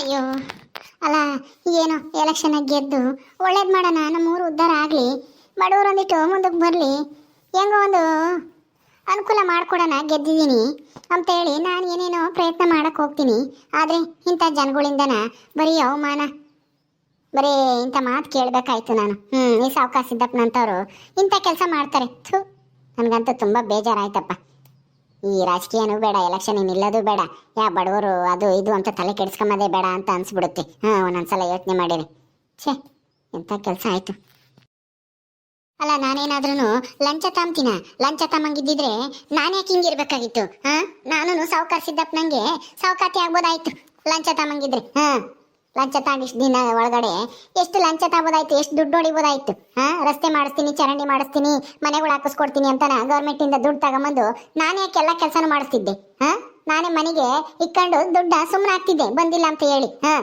ಅಯ್ಯೋ, ಅಲ್ಲ, ಏನು ಎಲೆಕ್ಷನ್ ಗೆದ್ದು ಒಳ್ಳೇದು ಮಾಡೋಣ, ನಮ್ಮೂರು ಉದ್ಧಾರ ಆಗಲಿ ಬಡವರು ಒಂದಿಟ್ಟು ಮುಂದಕ್ಕೆ ಬರಲಿ, ಹೆಂಗೋ ಒಂದು ಅನುಕೂಲ ಮಾಡಿಕೊಡೋಣ, ಗೆದ್ದಿದ್ದೀನಿ ಅಂತ ಹೇಳಿ ನಾನು ಏನೇನೋ ಪ್ರಯತ್ನ ಮಾಡಕ್ಕೆ ಹೋಗ್ತೀನಿ. ಆದರೆ ಇಂಥ ಜನಗಳಿಂದನ ಬರೀ ಅವಮಾನ. ಬರೀ ಇಂಥ ಮಾತು ಕೇಳಬೇಕಾಯ್ತು ನಾನು. ಹ್ಞೂ ಈ ಸಾವಕಾಶ ಸಿದ್ದಪ್ಪನಂಥವ್ರು ಇಂಥ ಕೆಲಸ ಮಾಡ್ತಾರೆ. ಥೂ, ನನಗಂತೂ ತುಂಬ ಬೇಜಾರಾಯ್ತಪ್ಪ. ಈ ರಾಜಕೀಯನೂ ಬೇಡ ಎಲೆಕ್ಷನ್ ನಿಲ್ಲೋದು ಬೇಡ. ಯಾ ಬಡವರು ಅದು ಇದು ಅಂತ ತಲೆ ಕೆಡಿಸ್ಕೊಂಬದೇ ಬೇಡ ಅಂತ ಅನ್ಸ್ಬಿಡುತ್ತೆ. ಹಾಂ, ಒಂದೊಂದ್ಸಲ ಯೋಚನೆ ಮಾಡಿರಿ. ಛೇ ಎಂಥ ಕೆಲಸ ಆಯಿತು. ಅಲ್ಲ ನಾನೇನಾದ್ರೂ ಲಂಚ ತಾಮ್ತೀನ ಲಂಚ ತಮ್ಮಂಗಿದ್ದಿದ್ರೆ ನಾನು ಯಾಕೆ ಹಿಂಗಿರ್ಬೇಕಾಗಿತ್ತು ಹಾ ನಾನು ಸಾವುಕಾರ ಸಿದ್ದಪ್ಪ ನಂಗೆ ಸಾವುಕಾತಿ ಆಗ್ಬೋದಾಯ್ತು ಲಂಚ ತಮ್ಮಂಗಿದ್ರೆ ಹಾ. ಲಂಚ ತಗೊಂಡಿಷ್ಟು ದಿನ ಒಳಗಡೆ. ಎಷ್ಟು ಲಂಚ ತಗೋದಾಯ್ತು, ಎಷ್ಟು ದುಡ್ಡು ಹೊಡಿಬೋದಾಯ್ತು? ಹಾ, ರಸ್ತೆ ಮಾಡಿಸ್ತೀನಿ, ಚರಂಡಿ ಮಾಡಿಸ್ತೀನಿ, ಮನೆಗಳು ಹಾಕಿಸ್ಕೊಡ್ತೀನಿ ಅಂತಾನ ಗೌರ್ಮೆಂಟ್ ಇಂದ ದುಡ್ಡು ತಗೊಂಬಂದು ನಾನೇ ಎಲ್ಲ ಕೆಲಸನೂ ಮಾಡಿಸ್ತಿದ್ದೆ. ಹಾ, ನಾನೇ ಮನೆಗೆ ಇಕ್ಕೊಂಡು ದುಡ್ಡ ಸುಮ್ಮನೆ ಆಗ್ತಿದ್ದೆ ಬಂದಿಲ್ಲ ಅಂತ ಹೇಳಿ. ಹಾ.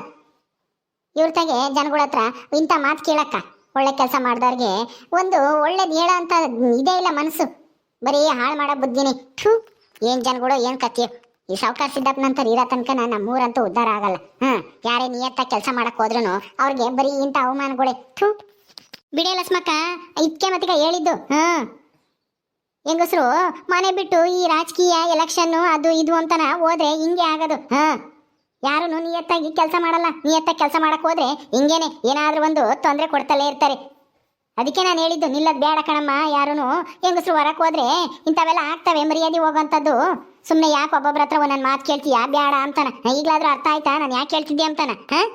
ಇವ್ರ ತಗೆ ಜನಗಳ ಹತ್ರ ಇಂಥ ಮಾತು ಕೇಳಕ್ಕ. ಒಳ್ಳೆ ಕೆಲಸ ಮಾಡಿದವ್ರಿಗೆ ಒಂದು ಒಳ್ಳೇದು ಹೇಳೋ ಅಂತ ಇದೇ ಇಲ್ಲ ಮನಸ್ಸು. ಬರೀ ಹಾಳು ಮಾಡೋ ಬುದ್ಧಿನಿ. ಏನ್ ಜನಗಳು, ಏನ್ ಕತ್ತಿಯೋ ಈ ಸಾವುಕಾರ ಸಿದ್ದಪ್ಪ ನಂತರ ಇರೋ ತನಕ ನಮ್ಮೂರಂತೂ ಉದ್ಧಾರ ಆಗಲ್ಲ. ಹ್ಮ್, ಯಾರೇ ನಿಯತ್ತ ಕೆಲಸ ಮಾಡಕ್ ಹೋದ್ರೂ ಅವ್ರಿಗೆ ಬರೀ ಇಂಥ ಅವಮಾನಗಳೇ. ಥೂ. ಬಿಡಿ ಲಸ್ಮಕ್ಕ ಇದಕ್ಕೆ ಮತ್ತೀಗ ಹೇಳಿದ್ದು. ಹ್ಮ್. ಹೆಂಗಸ್ರು, ಮನೆ ಬಿಟ್ಟು ಈ ರಾಜಕೀಯ ಎಲೆಕ್ಷನ್ ಅದು ಇದು ಅಂತನ ಹೋದ್ರೆ ಹಿಂಗೆ ಆಗದು. ಹ ಯಾರು ನಿಯತ್ತಾಗಿ ಕೆಲಸ ಮಾಡಲ್ಲ. ನಿಯತ್ತಾಗಿ ಕೆಲಸ ಮಾಡಕ್ ಹೋದ್ರೆ ಹಿಂಗೇನೆ ಏನಾದ್ರೂ ಒಂದು ತೊಂದರೆ ಕೊಡ್ತಲೇ ಇರ್ತಾರೆ. ಅದಕ್ಕೆ ನಾನು ಹೇಳಿದ್ದು, ನಿಲ್ಲದ್ ಬೇಡ ಕಣಮ್ಮ ಯಾರು ಹೆಂಗಸ್ರು ಹೊರಕ್ ಹೋದ್ರೆ ಇಂಥವೆಲ್ಲ ಆಗ್ತವೆ ಮರ್ಯಾದೆ ಹೋಗೋಂಥದ್ದು. ಸುಮ್ಮನೆ ಯಾಕೆ ಒಬ್ಬೊಬ್ರ ಹತ್ರ ಒಂದೊಂದು ಮಾತು ಕೇಳ್ತೀಯಾ? ಬೇಡ ಅಂತಾನ. ಈಗಲಾದ್ರೂ ಅರ್ಥ ಆಯ್ತಾ? ನಾನು ಯಾಕೆ ಕೇಳ್ತಿದ್ದೆ ಅಂತಾನ? ಹಾಂ?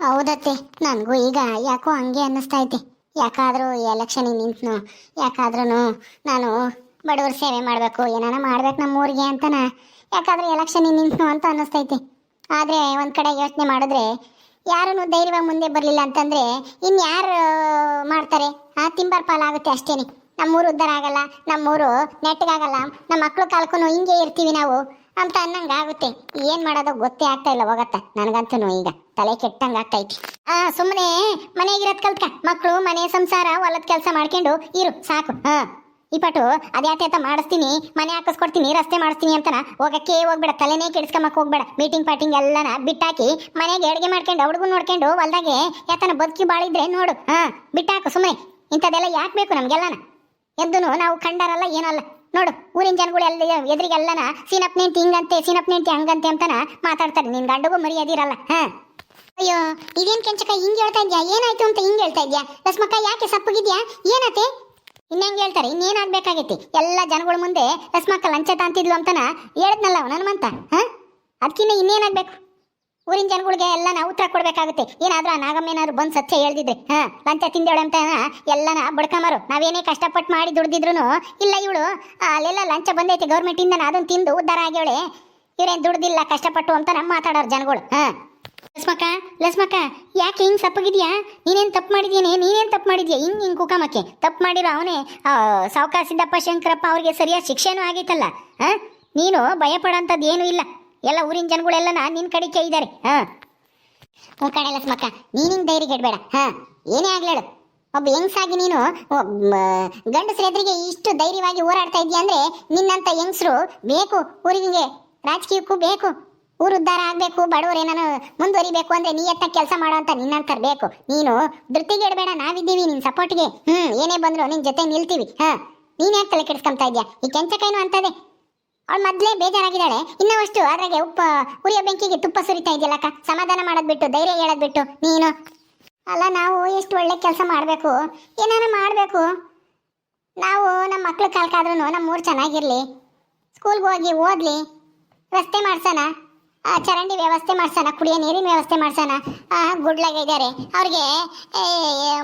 ಹೌದತ್ತೆ. ನನಗೂ ಈಗ ಯಾಕೋ ಹಂಗೆ ಅನ್ನಿಸ್ತಾ ಐತೆ. ಯಾಕಾದ್ರೂ ಎಲೆಕ್ಷನಿಗೆ ನಿಂತು ಯಾಕಾದ್ರೂ ನಾನು ಬಡವ್ರ ಸೇವೆ ಮಾಡಬೇಕು, ಏನಾನ ಮಾಡ್ಬೇಕು ನಮ್ಮೂರಿಗೆ ಅಂತನ? ಯಾಕಾದ್ರೂ ಎಲೆಕ್ಷನಿಗೆ ನಿಂತ್ನು ಅಂತ ಅನ್ನಿಸ್ತೈತೆ ಆದರೆ ಒಂದು ಕಡೆ ಯೋಚನೆ ಮಾಡಿದ್ರೆ ಯಾರೂ ಧೈರ್ಯವಾಗಿ ಮುಂದೆ ಬರಲಿಲ್ಲ ಅಂತಂದರೆ ಇನ್ಯಾರು ಮಾಡ್ತಾರೆ? ಆ ತಿಂಬರ್ ಪಾಲಾಗುತ್ತೆ ಅಷ್ಟೇನೆ. ನಮ್ಮೂರು ಉದ್ಧಾರ ಆಗಲ್ಲ, ನಮ್ಮೂರು ನೆಟ್ಟಗಾಗಲ್ಲ ನಮ್ಮ ಮಕ್ಕಳು ಕಾಲ್ಕೊಂಡು ಹಿಂಗೆ ಇರ್ತೀವಿ ನಾವು ಅಂತ ಅನ್ನಂಗ ಆಗುತ್ತೆ. ಏನ್ ಮಾಡೋದು ಗೊತ್ತೇ ಆಗ್ತಾ ಇಲ್ಲ ಹೋಗತ್ತ. ನನಗಂತೂ ಈಗ ತಲೆ ಕೆಟ್ಟಂಗ ಆಗ್ತೈತಿ ಆ ಸುಮ್ಮನೆ ಮನೆಗಿರೋದ್ ಕಲ್ತ್ಕ. ಮಕ್ಕಳು ಮನೆ, ಸಂಸಾರ, ಹೊಲದ ಕೆಲಸ ಮಾಡ್ಕೊಂಡು ಇರು, ಸಾಕು. ಹ. ಈ ಪಟು ಅದ್ಯಾತ ಮಾಡಿಸ್ತೀನಿ? ಮನೆ ಹಾಕಿಸ್ಕೊಡ್ತೀನಿ, ರಸ್ತೆ ಮಾಡಿಸ್ತೀನಿ ಅಂತನ? ಹೋಗಕ್ಕೆ ಹೋಗ್ಬೇಡ, ತಲೆನೇ ಕೆಡಿಸ್ಕೊಂಬಕ್ ಹೋಗ್ಬೇಡ. ಮೀಟಿಂಗ್ ಪಾರ್ಟಿಂಗ್ ಎಲ್ಲನ ಬಿಟ್ಟಾಕಿ ಮನೆಗೆ ಅಡುಗೆ ಮಾಡ್ಕೊಂಡು ಹುಡುಗನ್ ನೋಡ್ಕೊಂಡು ಹೊಲ್ದಾಗೆ ಯಾತನ ಬದುಕಿ ಬಾಳಿದ್ರೆ ನೋಡು. ಹಾ, ಬಿಟ್ಟಾಕು ಸುಮ್ಮನೆ ಇಂಥದ್ದೆಲ್ಲ ಯಾಕೆ ಬೇಕು ನಮ್ಗೆಲ್ಲನ? ಎದ್ದುನು ನಾವು ಕಂಡಾರಲ್ಲ, ಏನಲ್ಲ. ನೋಡು, ಊರಿನ ಜನಗಳು ಎಲ್ಲ ಎದುರಿಗೆಲ್ಲನ ಸೀನಪ್ ನಿಂತಿ ಹಿಂಗಂತೆ ಸೀನಪ್ ನಿಂತಿ ಹಂಗಂತೆ ಅಂತನ ಮಾತಾಡ್ತಾರೆ. ನಿನ್ ಗಂಡಗೂ ಮರ್ಯಾದಿರಲ್ಲ ಹಾ. ಅಯ್ಯೋ, ಇದೇನ್ ಕೆಂಚಕ ಹಿಂಗ್ ಹೇಳ್ತಾ ಇದ್ಯಾ? ಏನಾಯ್ತು ಅಂತ ಹಿಂಗ್ ಹೇಳ್ತಾ ಇದ್ಯಾ? ರಸ್ಮಕ್ಕ ಯಾಕೆ ಸಪ್ಪಗಿದ್ಯಾ? ಏನತೆ? ಇನ್ನಂಗೆ ಹೇಳ್ತಾರೆ? ಇನ್ನೇನಾಗ್ಬೇಕಾಗೈತಿ ಎಲ್ಲ ಜನಗಳ ಮುಂದೆ ರಸ್ಮಕ್ಕ ಲಂಚ ತಾಂತಿದ್ಲು ಅಂತನ ಹೇಳದ್ನಲ್ಲ ಅವನ ಹನುಮಂತ ಹಾ ಅದಕ್ಕಿನ್ನ ಇನ್ನೇನಾಗ್ಬೇಕು ಊರಿನ ಜನಗಳಿಗೆ ನಾವು ಉತ್ತರ ಕೊಡ್ಬೇಕಾಗುತ್ತೆ. ಏನಾದ್ರೂ ನಾಗಮ್ಮ ಏನಾದ್ರು ಬಂದು ಸತ್ಯ ಹೇಳ್ದಿದ್ರೆ, ಹ, ಲಂಚ ತಿಂದೇಳು ಅಂತ ಎಲ್ಲನ ಬಡ್ಕಮಾರು ನಾವೇನೇ ಕಷ್ಟಪಟ್ಟು ಮಾಡಿ ದುಡ್ದಿದ್ರು ಇಲ್ಲ ಇವಳು ಅಲ್ಲೆಲ್ಲ ಲಂಚ ಬಂದೈತೆ ಗೌರ್ಮೆಂಟ್ ಇಂದ ಅದನ್ನ ತಿಂದು ಉದ್ದಾರ ಆಗ್ಯವಳೆ ಇವ್ರೇನ್ ದುಡ್ದಿಲ್ಲ, ಕಷ್ಟಪಟ್ಟು ಅಂತ ನಮ್ಮ ಮಾತಾಡೋರು ಜನಗಳು, ಹ. ಲಸ್ಮಕ್ಕ ಲಸ್ಮಕ್ಕ, ಯಾಕೆ ಹಿಂಗೆ ಸಪ್ಪಗಿದ್ಯಾ? ನೀನೇನ್ ತಪ್ಪು ಮಾಡಿದ್ಯೇನೆ? ನೀನೇನ್ ತಪ್ಪು ಮಾಡಿದ್ಯಾ? ಹಿಂಗೆ ಹಿಂಗೆ ಕುಕಮಕ್ಕೆ. ತಪ್ಪು ಮಾಡಿರೋ ಅವನೇ ಸಾವುಕಾರ ಸಿದ್ದಪ್ಪ ಶಂಕರಪ್ಪ ಅವ್ರಿಗೆ ಸರಿಯಾದ ಶಿಕ್ಷೆನೂ ಆಗೈತಲ್ಲ, ಹಾಂ? ನೀನು ಭಯಪಡೋಂಥದ್ದು ಏನೂ ಇಲ್ಲ. ಎಲ್ಲ ಊರಿನ ಜನಗಳೆಲ್ಲನ ನಿನ್ ಕಡೆ ಇದ್ದಾರೆ ಹಾ. ಹ್ಞೂ ಕಣೆ ಲಸ್ಮಕ್ಕ ನೀನ್ ಹಿಂಗ್ ಧೈರ್ಯ ಗೆಡ್ಬೇಡ ಹಾ. ಏನೇ ಆಗ್ಲೇಳು ಒಬ್ಬ ಹೆಂಗ್ಸಾಗಿ ನೀನು ಗಂಡಸ್ರ ಇಷ್ಟು ಧೈರ್ಯವಾಗಿ ಹೋರಾಡ್ತಾ ಇದೀಯ ಅಂದ್ರೆ ನಿನ್ನಂಥ ಹೆಂಗಸರು ಬೇಕು ಊರಿಗೆ ರಾಜಕೀಯಕ್ಕೂ ಬೇಕು, ಊರು ಉದ್ಧಾರ ಆಗಬೇಕು, ಬಡವರು ಏನಾನು ಮುಂದುವರಿಬೇಕು ಅಂದ್ರೆ ಎತ್ತ ಕೆಲಸ ಮಾಡೋ ಅಂತ ನಿನ್ನಂತರ್ ಬೇಕು. ನೀನು ಧೃತಿಗೆಡಬೇಡ ನಾವಿದ್ದೀವಿ ನಿನ್ ಸಪೋರ್ಟ್ಗೆ ಹ್ಮ್, ಏನೇ ಬಂದ್ರೂ ನಿನ್ ಜೊತೆ ನಿಲ್ತೀವಿ. ಹಾ. ನೀನ್ ಯಾಕೆ ತಲೆ ಕೆಡಿಸ್ಕೊಂತ ಇದ್ಯಾ ಈ ಕೆಂಚಕೈನು ಅಂತದೆ. ಅವಳು ಮೊದ್ಲೇ ಬೇಜಾರಾಗಿದ್ದಾಳೆ. ಇನ್ನವಷ್ಟು ಅದ್ರಾಗೆ ಉಪ್ಪ, ಉರಿಯ ಬೆಂಕಿಗೆ ತುಪ್ಪ ಸುರಿತಾ ಇದೆಯಲ್ಲಕ್ಕ ಸಮಾಧಾನ ಮಾಡೋದ್ ಬಿಟ್ಟು, ಧೈರ್ಯ ಹೇಳೋದ್ ಬಿಟ್ಟು, ನೀನು. ಅಲ್ಲ, ನಾವು ಎಷ್ಟು ಒಳ್ಳೆ ಕೆಲಸ ಮಾಡಬೇಕು? ಏನಾರ ಮಾಡಬೇಕು? ನಾವು ನಮ್ಮ ಮಕ್ಳು ಕಾಲ್ಕಾದ್ರೂ ನಮ್ಮ ಊರು ಚೆನ್ನಾಗಿರ್ಲಿ. ಸ್ಕೂಲ್ಗೆ ಹೋಗಿ ಓದ್ಲಿ. ರಸ್ತೆ ಮಾಡ್ಸೋಣ. ಚರಂಡಿ ವ್ಯವಸ್ಥೆ ಮಾಡ್ಸೋಣ, ಕುಡಿಯೋ ನೀರಿನ ವ್ಯವಸ್ಥೆ ಮಾಡ್ಸೋಣ. ಗುಡ್ಲಾಗ ಇದ್ದಾರೆ ಅವ್ರಿಗೆ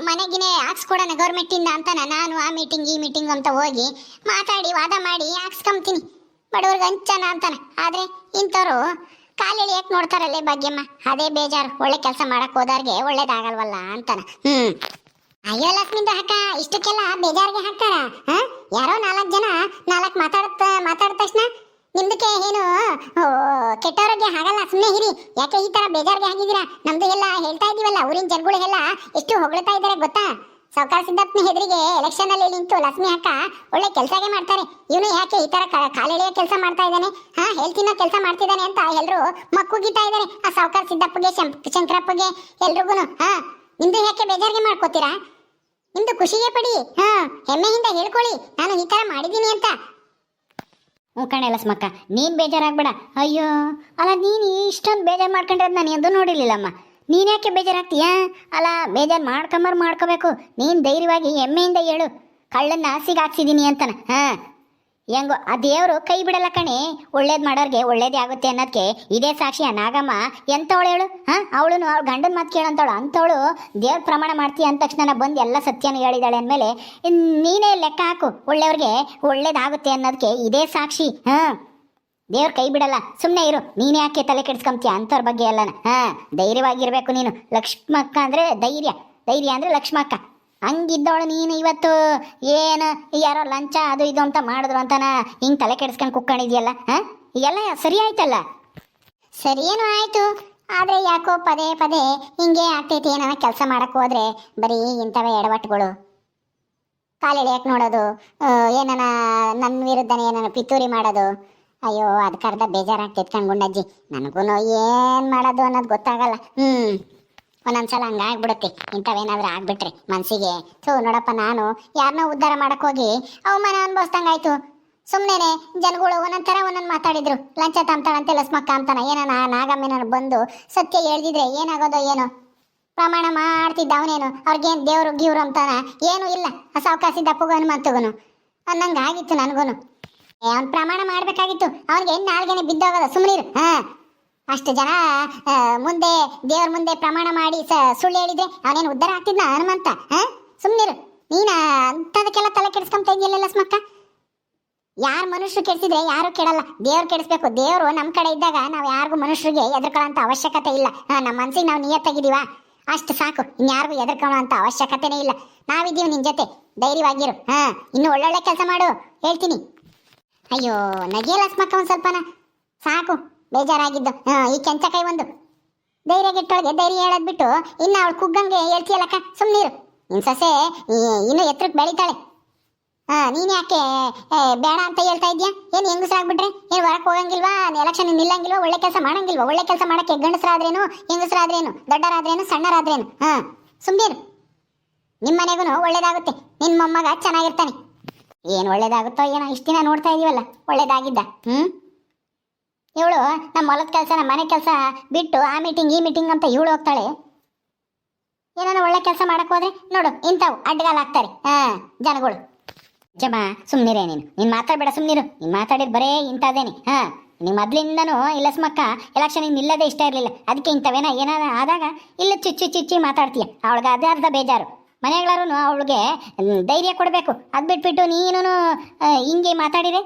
ಮನೆಗಿನೇ ಹಾಕ್ಸ್ಕೊಡೋಣ ಗೌರ್ಮೆಂಟಿಂದ ಅಂತ ನಾನು ಆ ಮೀಟಿಂಗ್ ಈ ಮೀಟಿಂಗ್ ಅಂತ ಹೋಗಿ ಮಾತಾಡಿ, ವಾದ ಮಾಡಿ ಹಾಕ್ಸ್ಕೊಂತೀನಿ ಬಡವ್ರಿಗೆ ಹಂಚನ ಅಂತಾನೆ. ಆದ್ರೆ ಇಂಥವ್ರು ಕಾಲು ಯಾಕೆ ನೋಡ್ತಾರಲ್ಲೇ ಭಾಗ್ಯಮ್ಮ. ಅದೇ ಬೇಜಾರು. ಒಳ್ಳೆ ಕೆಲಸ ಮಾಡಕ್ ಹೋದವ್ರಿಗೆ ಒಳ್ಳೇದಾಗಲ್ವಲ್ಲ ಅಂತಾನ. ಹ್ಮ್. ಅಯ್ಯೋ ಲಕ್ಷ್ಮಿಂದ ಹಾಕ ಇಷ್ಟಕ್ಕೆಲ್ಲ ಬೇಜಾರಿಗೆ ಹಾಕ್ತಾರ? ಯಾರೋ ನಾಲ್ಕು ಜನ ನಾಲ್ಕು ಮಾತಾಡ್ತ, ಮಾತಾಡಿದ ತಕ್ಷಣ ನಿಮ್ದಕ್ಕೆ ಏನು ಕೆಟ್ಟವ್ರಿಗೆ ಹಾಗಲ್ಲ ಸುಮ್ಮನೆ ಹಿರಿ ಯಾಕೆ ಈ ತರ ಬೇಜಾರಿಗೆ ಹಾಕಿದೀರಾ ನಮ್ದು ಎಲ್ಲ ಹೇಳ್ತಾ ಇದೀವಲ್ಲ ಊರಿನ ಜನಗಳಿಗೆಲ್ಲ ಎಷ್ಟು ಹೊಗಳ್ತಾ ಇದ್ದಾರೆ ಗೊತ್ತಾ? ಸಾವುಕಾರ ಸಿದ್ದಪ್ಪನ ಹೆದರಿಗೆ ಎಲೆಕ್ಷನ್ ಅಲ್ಲಿ ನಿಂತು ಲಕ್ಷ್ಮಿ ಅಕ್ಕ ಒಳ್ಳೆ ಕೆಲಸಗೆ ಮಾಡ್ತಾರೆ. ಇವನು ಯಾಕೆ ಈ ತರ ಕಾಲೆಳೆಯ ಕೆಲಸ ಮಾಡ್ತಾ ಇದ್ದಾನೆ? ಹಾ ಹೆಲ್ತಿನ ಕೆಲಸ ಮಾಡ್ತಿದ್ದಾನೆ ಅಂತ ಎಲ್ರು ಮಕ್ಕುಗಿತಾ ಇದ್ದಾರೆ ಆ ಸಾವುಕಾರ ಸಿದ್ದಪ್ಪಗೆ ಶಂಕರಪ್ಪಗೆ ಎಲ್ರಿಗೂ ಹಾ, ನಿಮ್ದು ಯಾಕೆ ಬೇಜಾರಿಗೆ ಮಾಡ್ಕೋತೀರಾ? ನಿಮ್ದು ಖುಷಿಗೆ ಪಡಿ. ಹಾ, ಹೆಮ್ಮೆಯಿಂದ ಹೇಳ್ಕೊಳ್ಳಿ. ನಾನು ಈ ತರ ಮಾಡಿದ್ದೀನಿ ಅಂತ. ಹ್ಞೂ ಕಣೆ ಲಸ್ಮಕ್ಕ ನೀನು ಬೇಜಾರಾಗ್ಬೇಡ. ಅಯ್ಯೋ, ಅಲ್ಲ ನೀನು ಇಷ್ಟೊಂದು ಬೇಜಾರು ಮಾಡ್ಕೊಂಡಿರೋದು ನಾನು ಎಂದು ನೋಡಿರ್ಲಿಲ್ಲಮ್ಮ. ನೀನು ಯಾಕೆ ಬೇಜಾರಾಗ್ತೀಯಾ? ಅಲ್ಲ, ಬೇಜಾರು ಮಾಡ್ಕೊಂಬರ್ ಮಾಡ್ಕೋಬೇಕು. ನೀನು ಧೈರ್ಯವಾಗಿ ಹೆಮ್ಮೆಯಿಂದ ಹೇಳು. ಕಳ್ಳನ್ನ ಸಿಗಾಕ್ಸಿದ್ದೀನಿ ಅಂತಾನೆ. ಹಾಂ. ಹೆಂಗೋ, ಆ ದೇವರು ಕೈ ಬಿಡಲ್ಲ ಕಣೆ. ಒಳ್ಳೇದು ಮಾಡೋರಿಗೆ ಒಳ್ಳೇದೇ ಆಗುತ್ತೆ ಅನ್ನೋದಕ್ಕೆ ಇದೇ ಸಾಕ್ಷಿ ಆ ನಾಗಮ್ಮ. ಎಂಥವಳು ಹೇಳು? ಹಾಂ ಅವಳು ಅವ್ಳು ಗಂಡನ ಮಾತು ಕೇಳಂತವಳು. ಅಂಥವಳು ದೇವ್ರ ಪ್ರಮಾಣ ಮಾಡ್ತೀಯ ಅಂದ ತಕ್ಷಣ ಬಂದು ಎಲ್ಲ ಸತ್ಯನ ಹೇಳಿದಾಳೆ ಅಂದಮೇಲೆ ನೀನೇ ಲೆಕ್ಕ ಹಾಕು. ಒಳ್ಳೆಯವ್ರಿಗೆ ಒಳ್ಳೇದಾಗುತ್ತೆ ಅನ್ನೋದಕ್ಕೆ ಇದೇ ಸಾಕ್ಷಿ. ಹಾಂ. ದೇವ್ರ ಕೈ ಬಿಡಲ್ಲ. ಸುಮ್ಮನೆ ಇರು. ನೀನು ಯಾಕೆ ತಲೆ ಕೆಡಿಸ್ಕೊಂತೀಯ ಅಂಥವ್ರ ಬಗ್ಗೆ ಅಲ್ಲನ ಹಾಂ, ಧೈರ್ಯವಾಗಿರ್ಬೇಕು ನೀನು. ಲಕ್ಷ್ಮಕ್ಕ ಅಂದರೆ ಧೈರ್ಯ. ಧೈರ್ಯ ಅಂದರೆ ಲಕ್ಷ್ಮಕ್ಕ. ಹಂಗಿದ್ದವಳು ನೀನು ಇವತ್ತು. ಏನು, ಯಾರೋ ಲಂಚ, ಅದು ಇದು ಅಂತ ಮಾಡಿದ್ರು ಅಂತನ ಹಿಂಗೆ ತಲೆ ಕೆಡಿಸ್ಕೊಂಡು ಕುಕ್ಕೊಂಡಿದ್ಯಲ್ಲ ಹಾಂ, ಎಲ್ಲ ಸರಿ ಆಯ್ತಲ್ಲ? ಸರಿಯೇನು ಆಯ್ತು. ಆದ್ರೆ ಯಾಕೋ ಪದೇ ಪದೇ ಹಿಂಗೆ ಆಗ್ತೈತಿ ಏನನ ಕೆಲಸ ಮಾಡಕ್ ಹೋದ್ರೆ ಬರೀ ಇಂಥವೇ ಎಡವಟ್ಟುಗಳು ಕಾಲೆಳೆಯಕ್ಕೆ ನೋಡೋದು ಏನನ ನನ್ನ ವಿರುದ್ಧನೇ ಏನನ ಪಿತೂರಿ ಮಾಡೋದು. ಅಯ್ಯೋ ಅದಕ್ಕರ್ಧ ಬೇಜಾರಾಗ್ತಿತ್ತು ಕಣ್ಗುಂಡಜ್ಜಿ ನನಗೂ ಏನ್ ಮಾಡೋದು ಅನ್ನೋದು ಗೊತ್ತಾಗಲ್ಲ. ಹ್ಮ್. ಒಂದೊಂದ್ಸಲ ಹಂಗಾಗ್ಬಿಡುತ್ತೆ. ಇಂಥವೇನಾದ್ರೂ ಆಗ್ಬಿಟ್ರೆ ಮನ್ಸಿಗೆ. ಥೂ, ನೋಡಪ್ಪ, ನಾನು ಯಾರನ್ನೋ ಉದ್ಧಾರ ಮಾಡಕ್ ಹೋಗಿ ಅವಮಾನ ಅನ್ಭವಿಸ್ದಂಗಾಯ್ತು. ಸುಮ್ಮನೆ ಜನಗಳು ಒಂದೊಂದ್ ಥರ ಒಂದೊಂದು ಮಾತಾಡಿದ್ರು. ಲಂಚ ತಾಂತಾಳಂತೆ ಲಸ್ಮಕ್ಕ ಅಂತಾನ ಏನೋ ನಾಗಮ್ಮನ ಬಂದು ಸತ್ಯ ಹೇಳ್ದಿದ್ರೆ ಏನಾಗೋದೋ ಏನೋ. ಪ್ರಮಾಣ ಮಾಡ್ತಿದ್ದ ಅವನೇನು. ಅವ್ರಿಗೇನು ದೇವ್ರು ಗೀವ್ರು ಅಂತಾನ? ಏನೂ ಇಲ್ಲ. ಆ ಸಾವಕಾಶ ದಪ್ಪಗೂ ಹನುಮಂತಗುನು. ಆಗಿತ್ತು ನನಗೂನು. ಅವ್ನು ಪ್ರಮಾಣ ಮಾಡಬೇಕಾಗಿತ್ತು? ಅವ್ನಿಗೆ ಏನು ನಾಲ್ಗೆನೆ ಬಿದ್ದೋಗೋದು ಸುಮ್ಮನಿರು ಹಾ. ಅಷ್ಟು ಜನ ಮುಂದೆ, ದೇವ್ರ ಮುಂದೆ ಪ್ರಮಾಣ ಮಾಡಿ ಸ, ಸುಳ್ಳು ಹೇಳಿದ್ರೆ ಅವನೇನು ಉದ್ಧಾರ ಆಗ್ತಿದ್ನ ಹನುಮಂತ, ಹಾ? ಸುಮ್ಮನಿರು ನೀನ ಅಂತದಕ್ಕೆಲ್ಲ ತಲೆ ಕೆಡಿಸ್ಕೊಂತ ಇದೆಯಲ್ಲ ಲಸ್ಮಕ್ಕ? ಯಾರು ಮನುಷ್ಯರು ಕೆಡಿಸಿದ್ರೆ ಯಾರು ಕೆಡಲ್ಲ. ದೇವ್ರು ಕೆಡಿಸ್ಬೇಕು. ದೇವ್ರು ನಮ್ಮ ಕಡೆ ಇದ್ದಾಗ ನಾವು ಯಾರಿಗೂ ಮನುಷ್ಯರಿಗೆ ಎದುರ್ಕೊಳ್ಳೋಂಥ ಅವಶ್ಯಕತೆ ಇಲ್ಲ. ನಮ್ಮ ಮನಸ್ಸಿಗೆ ನಾವು ನಿಯತ್ತಾಗಿದ್ದೀವ? ಅಷ್ಟು ಸಾಕು. ಇನ್ಯಾರಿಗೂ ಎದುರ್ಕೊಳ್ಳೋಂಥ ಅವಶ್ಯಕತೆನೇ ಇಲ್ಲ. ನಾವಿದ್ದೀವಿ ನಿನ್ ಜೊತೆ. ಧೈರ್ಯವಾಗಿರು, ಹಾ. ಇನ್ನು ಒಳ್ಳೊಳ್ಳೆ ಕೆಲಸ ಮಾಡು. ಹೇಳ್ತೀನಿ. ಅಯ್ಯೋ ನಗಿಯಲ್ಲ ಅಸ್ಮಕ್ಕ ಒಂದು ಸ್ವಲ್ಪನ? ಸಾಕು, ಬೇಜಾರಾಗಿದ್ದು. ಹಾಂ, ಈ ಕೆಂಚ ಕೈ ಒಂದು. ಧೈರ್ಯ ಗೆಟ್ಟೊಳಗೆ ಧೈರ್ಯ ಹೇಳದ್ ಬಿಟ್ಟು ಇನ್ನು ಅವಳು ಕುಗ್ಗಂಗೆ ಹೇಳ್ತೀಯಲ್ಲಕ್ಕ ಸುಮ್ಮನಿರು ನಿನ್ ಸೊಸೆ ಇನ್ನೂ ಎತ್ತರಕ್ಕೆ ಬೆಳಿತಾಳೆ. ಹಾ, ನೀನು ಯಾಕೆ ಬೇಡ ಅಂತ ಹೇಳ್ತಾ ಇದ್ಯಾ? ಏನು ಹೆಂಗಸ್ರಾಗ್ಬಿಟ್ರೆ? ಏನು ಹೊರಕ್ ಹೋಗಂಗಿಲ್ವಾ? ಎಲೆಕ್ಷನ್ ನಿಲ್ಲಂಗಿಲ್ವಾ? ಒಳ್ಳೆ ಕೆಲಸ ಮಾಡಂಗಿಲ್ವಾ? ಒಳ್ಳೆ ಕೆಲಸ ಮಾಡಕ್ಕೆ ಗಂಡಸ್ರಾದ್ರೇನು, ಹೆಂಗಸ್ರಾದ್ರೇನು, ದೊಡ್ಡರಾದ್ರೇನು, ಸಣ್ಣರಾದ್ರೇನು? ಹಾ ಸುಮ್ಮನೀರು ನಿಮ್ಮ ಮನೆಗೂ ಒಳ್ಳೇದಾಗುತ್ತೆ. ನಿನ್ ಮೊಮ್ಮಗ ಚೆನ್ನಾಗಿರ್ತಾನೆ. ಏನ್ ಒಳ್ಳೇದಾಗುತ್ತೋ ಏನೋ ಇಷ್ಟು ದಿನ ನೋಡ್ತಾ ಇದೀವಲ್ಲ, ಒಳ್ಳೇದಾಗಿದ್ದ ಹ್ಞೂ ಇವಳು ನಮ್ಮ ಹೊಲದ ಕೆಲಸ ನಮ್ಮ ಮನೆ ಕೆಲಸ ಬಿಟ್ಟು ಆ ಮೀಟಿಂಗ್ ಈ ಮೀಟಿಂಗ್ ಅಂತ ಇವಳು ಹೋಗ್ತಾಳೆ. ಏನಾನ ಒಳ್ಳೆ ಕೆಲಸ ಮಾಡಕ್ ಹೋದ್ರೆ ನೋಡು, ಇಂಥವು ಅಡ್ಡಗಾಲಾಗ್ತಾರೆ ಹಾ, ಜನಗಳು. ಜಮ ಸುಮ್ಮನಿರೇ ನೀನು. ನೀನು ಮಾತಾಡಬೇಡ ಸುಮ್ಮನಿರು ನೀನು ಮಾತಾಡಿದ್ ಬರೇ ಇಂಥದ್ದೇನೆ ಹಾ? ನೀವು ಮೊದಲಿಂದನೂ ಇಲ್ಲ ಮಕ್ಕ ಎಲೆಕ್ಷನ್ ಇಲ್ಲದೆ ಇಷ್ಟ ಇರಲಿಲ್ಲ. ಅದಕ್ಕೆ ಇಂಥವೇನ ಏನಾರ ಆದಾಗ ಇಲ್ಲ ಚುಚ್ಚಿ ಚುಚ್ಚಿ ಮಾತಾಡ್ತೀಯ. ಅವಳಿಗೆ ಅದೇ ಅರ್ಧ ಬೇಜಾರು. ಮನೆಗಳಾರು ಅವಳಿಗೆ ಧೈರ್ಯ ಕೊಡಬೇಕು. ಅದು ಬಿಟ್ಬಿಟ್ಟು ನೀನು ಹಿಂಗೆ ಮಾತಾಡಿದೆ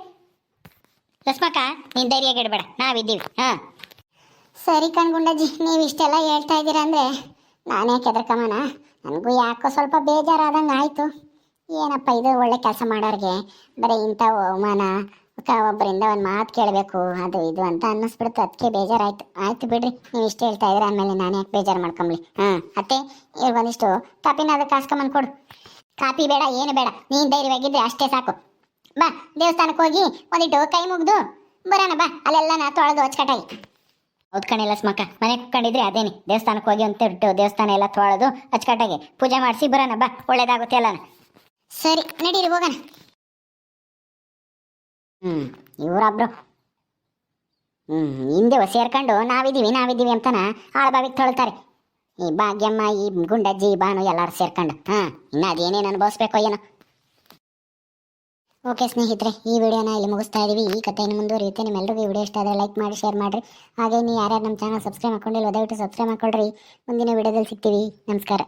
ಲಕ್ಷ್ಮಕ್ಕ, ನೀನು ಧೈರ್ಯ ಗೆಡಬೇಡ ನಾವಿದ್ದೀವಿ. ಹಾಂ. ಸರಿ ಕಣ್ಗುಂಡಜ್ಜಿ, ನೀವು ಇಷ್ಟೆಲ್ಲ ಹೇಳ್ತಾ ಇದ್ದೀರ ಅಂದರೆ ನಾನೇ ಕೆದರ್ಕಮ್ಮನ ನನಗೂ ಯಾಕೋ ಸ್ವಲ್ಪ ಬೇಜಾರಾದಂಗೆ ಆಯಿತು. ಏನಪ್ಪ ಇದು ಒಳ್ಳೆ ಕೆಲಸ ಮಾಡೋರಿಗೆ? ಬರೀ ಇಂಥ ಅವಮಾನ. ಕ- ಒಬ್ಬರಿಂದ ಒಂದು ಮಾತು ಕೇಳಬೇಕು, ಅದು ಇದು ಅಂತ ಅನ್ನಿಸ್ಬಿಡ್ತು. ಅದಕ್ಕೆ ಬೇಜಾರಾಯ್ತು. ಆಯ್ತು ಬಿಡ್ರಿ, ನೀವು ಇಷ್ಟು ಹೇಳ್ತಾ ಇದ್ರೆ ಆಮೇಲೆ ನಾನು ಯಾಕೆ ಬೇಜಾರು ಮಾಡ್ಕೊಂಬ್ಲಿ? ಹಾಂ, ಅತ್ತೆ ಇವ್ರಿಗೆ ಒಂದಿಷ್ಟು ಕಾಪಿನ ಅದಕ್ಕೆ ಕಾಸ್ಕೊಂಬಂದು ಕೊಡು. ಕಾಪಿ ಬೇಡ, ಏನು ಬೇಡ. ನೀನು ಧೈರ್ಯವಾಗಿದ್ರೆ ಅಷ್ಟೇ ಸಾಕು. ಬಾ ದೇವಸ್ಥಾನಕ್ಕೆ ಹೋಗಿ ಒಂದಿಟ್ಟು ಕೈ ಮುಗಿದು ಬರೋಣ, ಬಾ. ಅಲ್ಲೆಲ್ಲ ತೊಳೆದು ಅಚ್ಚಕಟ್ಟಾಗಿ ಹೌದು ಕಣೆ ಲಸ್ಮಕ್ಕ ಮನೆ ಕುತ್ಕೊಂಡಿದ್ರೆ ಅದೇನಿ. ದೇವಸ್ಥಾನಕ್ಕೆ ಹೋಗಿ ಅಂತ ಬಿಟ್ಟು ದೇವಸ್ಥಾನ ಎಲ್ಲ ತೊಳೆದು ಅಚ್ಚುಕಟ್ಟಾಗಿ ಪೂಜೆ ಮಾಡಿಸಿ ಬರೋಣ, ಬಾ. ಒಳ್ಳೇದಾಗುತ್ತೆ ಅಲ್ಲ ಸರಿ, ನಡೀರಿ, ಹೋಗೋಣ. ಹ್ಮ್, ಇವರೊಬ್ರು. ಹ್ಞೂ ಹಿಂದೆ ಸೇರ್ಕೊಂಡು ನಾವಿದ್ದೀವಿ ನಾವಿದ್ದೀವಿ ಅಂತನ ಆಳ್ಬಾವಿಗೆ ತೊಳ್ತಾರೆ. ಈ ಭಾಗ್ಯಮ್ಮ, ಈ ಗುಂಡಜ್ಜಿ, ಈ ಬಾನು ಎಲ್ಲಾರು ಸೇರ್ಕೊಂಡು, ಹಾಂ, ಇನ್ನು ಅದೇನೇನು ಅನುಭವಿಸ್ಬೇಕೋ ಏನೋ. ಓಕೆ ಸ್ನೇಹಿತರೆ, ಈ ವಿಡಿಯೋನ ಇಲ್ಲಿ ಮುಗಿಸ್ತಾ ಇದೀವಿ. ಈ ಕಥೆಯನ್ನು ಮುಂದುವರಿಯುತ್ತೆ. ನಿಮ್ಮೆಲ್ಲರಿಗೂ ಈ ವಿಡಿಯೋ ಇಷ್ಟ ಆದರೆ ಲೈಕ್ ಮಾಡಿ, ಶೇರ್ ಮಾಡಿರಿ. ಹಾಗೆ ನೀವು ಯಾರ್ಯಾರು ನಮ್ಮ ಚಾನಲ್ ಸಬ್ಸ್ಕ್ರೈಬ್ ಮಾಡ್ಕೊಂಡಿಲ್ಲ ದಯವಿಟ್ಟು ಸಬ್ಸ್ಕ್ರೈಬ್ ಮಾಡ್ಕೊಳ್ರಿ. ಮುಂದಿನ ವಿಡಿಯೋದಲ್ಲಿ ಸಿಗ್ತೀವಿ. ನಮಸ್ಕಾರ.